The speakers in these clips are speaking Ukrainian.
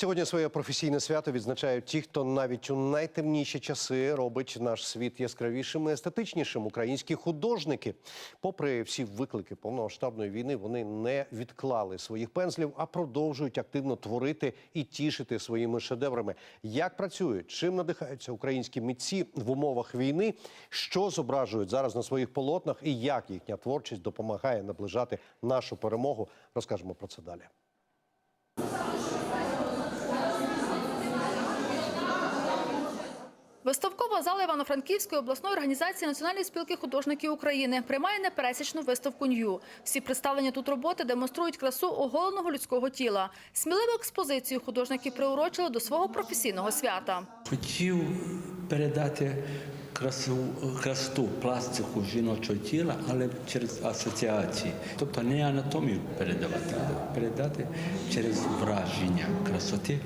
Сьогодні своє професійне свято відзначають ті, хто навіть у найтемніші часи робить наш світ яскравішим і естетичнішим. Українські художники, попри всі виклики повномасштабної війни, вони не відклали своїх пензлів, а продовжують активно творити і тішити своїми шедеврами. Як працюють, чим надихаються українські митці в умовах війни, що зображують зараз на своїх полотнах, і як їхня творчість допомагає наближати нашу перемогу, розкажемо про це далі. Зала Івано-Франківської обласної організації Національної спілки художників України приймає непересічну виставку «Нью». Всі представлені тут роботи демонструють красу оголеного людського тіла. Сміливу експозицію художники приурочили до свого професійного свята. Хотів передати красу, красоту, пластику жіночого тіла, але через асоціації. Тобто не анатомію передавати, а передати через враження красоти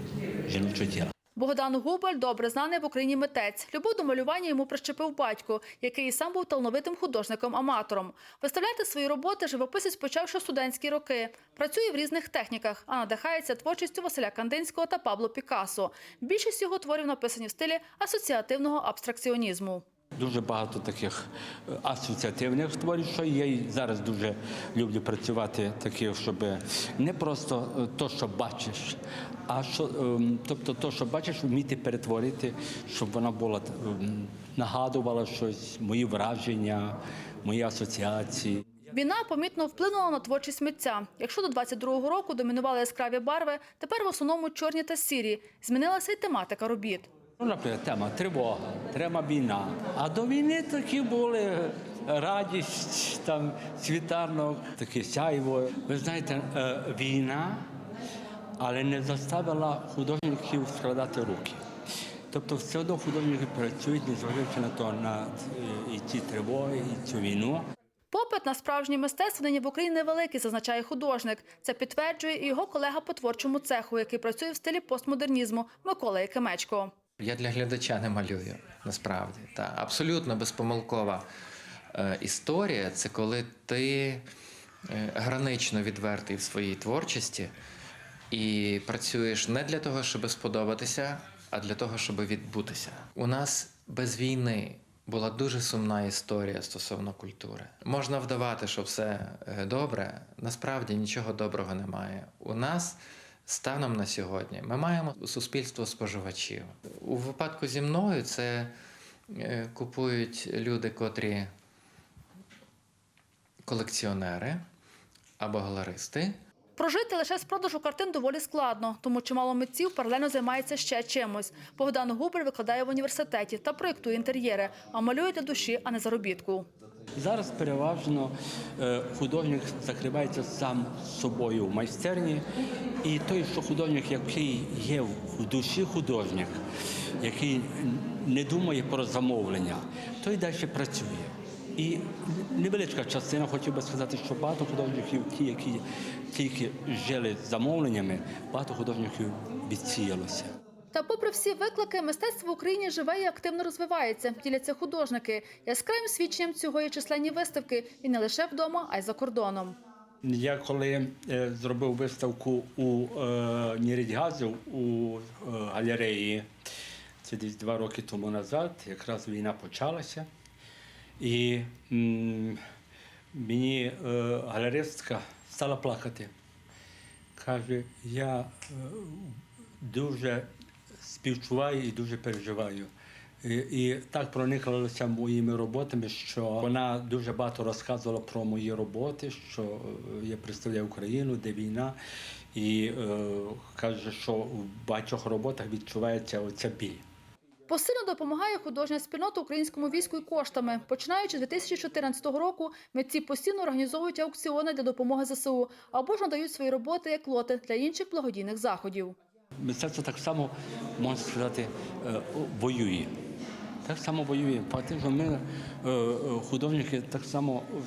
жіночого тіла. Богдан Губаль – добре знаний в Україні митець. Любов до малювання йому прищепив батько, який і сам був талановитим художником-аматором. Виставляти свої роботи живописець почав ще студентські роки. Працює в різних техніках, а надихається творчістю Василя Кандинського та Пабло Пікассо. Більшість його творів написані в стилі асоціативного абстракціонізму. Дуже багато таких е, асоціативних творів, що я і зараз дуже люблю працювати таких, щоб не просто е, то, що бачиш, а що, ем, тобто то, що бачиш, вміти перетворити, щоб вона була ем, нагадувала щось, мої враження, мої асоціації. Війна помітно вплинула на творчість митця. Якщо до 22-го року домінували яскраві барви, тепер в основному чорні та сірі. Змінилася й тематика робіт. Ну, наприклад, тема тривога, тема війна. А до війни такі були радість, там світанок, таке сяйво. Ви знаєте, е, війна, але не заставила художників складати руки. Тобто все одно художники працюють, незважаючи на то, на е, і ці тривоги, і цю війну. Попит на справжнє мистецтво нині в Україні невеликий, зазначає художник. Це підтверджує і його колега по творчому цеху, який працює в стилі постмодернізму Микола Якимечко. Я для глядача не малюю насправді. Та абсолютно безпомилкова е, історія це коли ти е, гранично відвертий в своїй творчості і працюєш не для того, щоб сподобатися, а для того, щоб відбутися. У нас без війни. Була дуже сумна історія стосовно культури. Можна вдавати, що все е, добре. Насправді нічого доброго немає. У нас станом на сьогодні ми маємо суспільство споживачів. У випадку зі мною це е, купують люди, котрі колекціонери або галеристи, Прожити лише з продажу картин доволі складно, тому чимало митців паралельно займається ще чимось. Богдан Губер викладає в університеті та проєктує інтер'єри, а малює для душі, а не заробітку. Зараз переважно е, художник закривається сам собою в майстерні, і той, що художник, який є в душі художник, який не думає про замовлення, той далі працює. І невеличка частина, хотів би сказати, що багато художників, ті, які тільки жили замовленнями, багато художників відсіялося. Та попри всі виклики, мистецтво в Україні живе і активно розвивається, діляться художники. Яскравим свідченням цього є численні виставки і не лише вдома, а й за кордоном. Я коли е, зробив виставку у е, Нірідгазу у е, галереї, це десь два роки тому назад, якраз війна почалася. І м, мені е, галеристка стала плакати. Каже, я е, дуже співчуваю і дуже переживаю. І, і так прониклася моїми роботами, що вона дуже багато розказувала про мої роботи, що е, я представляю Україну, де війна, і е, каже, що в багатьох роботах відчувається оця біль. Посильно допомагає художня спільнота українському війську і коштами. Починаючи з 2014 року, митці постійно організовують аукціони для допомоги ЗСУ або ж надають свої роботи як лоти для інших благодійних заходів. Мистецтво так само, можна сказати, е, воює. Так само воює. Фактично, ми, е, художники, так само е,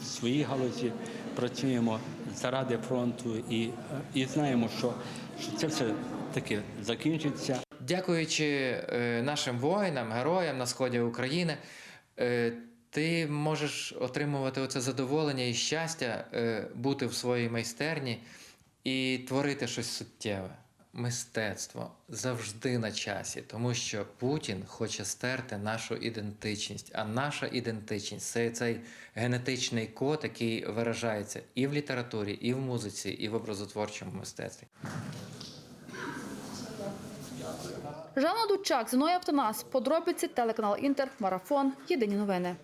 в своїй галузі працюємо заради фронту і, і знаємо, що, що це все таки закінчиться. Дякуючи нашим воїнам, героям на сході України, ти можеш отримувати оце задоволення і щастя, бути в своїй майстерні і творити щось суттєве. Мистецтво завжди на часі, тому що Путін хоче стерти нашу ідентичність. А наша ідентичність це цей генетичний код, який виражається і в літературі, і в музиці, і в образотворчому мистецтві. Жанна Дучак, Зиноя Автонас, подробиці, телеканал Інтер, Марафон, Єдині новини.